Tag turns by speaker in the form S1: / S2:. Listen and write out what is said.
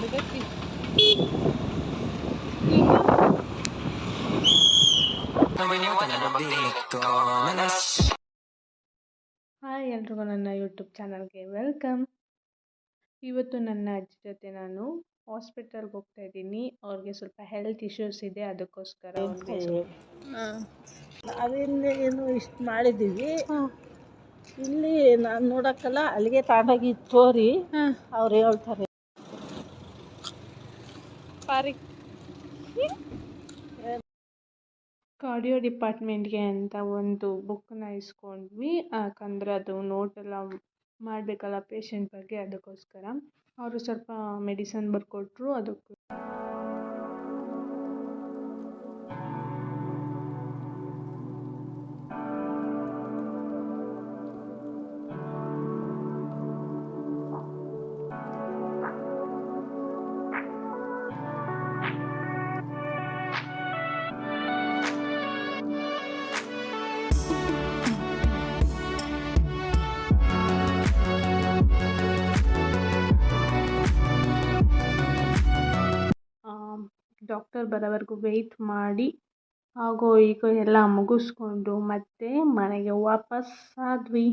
S1: ಅಡಗಟ್ಟಿ hi ಎಲ್ರಿಗೂ ನನ್ನ YouTube ಚಾನಲ್ಗೆ ವೆಲ್ಕಮ್. ಇವತ್ತು ನನ್ನ ಅಜ್ಜಿ ಜೊತೆ ನಾನು ಹಾಸ್ಪಿಟಲ್ಗೆ ಹೋಗ್ತಾ ಇದ್ದೀನಿ. ಅವ್ರಿಗೆ ಸ್ವಲ್ಪ ಹೆಲ್ತ್ ಇಶ್ಯೂಸ್ ಇದೆ ಅದಕ್ಕೋಸ್ಕರ
S2: ನಾವಿಂದ ಏನು ಇಷ್ಟು ಮಾಡಿದ್ದೀವಿ. ಇಲ್ಲಿ ನಾನು ನೋಡೋಕ್ಕಲ್ಲ ಅಲ್ಲಿಗೆ ತಾಂಡಾಗಿ ತೋರಿ ಅವ್ರು ಹೇಳ್ತಾರೆ.
S1: ಪಾರಿ. ಕಾರ್ಡಿಯೋ ಡಿಪಾರ್ಟ್ಮೆಂಟ್ಗೆ ಅಂತ ಒಂದು ಬುಕ್ಕನ್ನ ಇಸ್ಕೊಂಡ್ವಿ. ಯಾಕಂದರೆ ಅದು ನೋಟೆಲ್ಲ ಮಾಡಬೇಕಲ್ಲ ಪೇಷಂಟ್ ಬಗ್ಗೆ ಅದಕ್ಕೋಸ್ಕರ. ಅವರು ಸ್ವಲ್ಪ ಮೆಡಿಸನ್ ಬರ್ಕೊಟ್ರು, ಅದಕ್ಕೆ ಡಾಕ್ಟರ್ ಬರೋವರೆಗೂ ವೆಯ್ಟ್ ಮಾಡಿ. ಹಾಗೂ ಈಗ ಎಲ್ಲ ಮುಗಿಸ್ಕೊಂಡು ಮತ್ತೆ ಮನೆಗೆ ವಾಪಸ್ ಆದ್ವಿ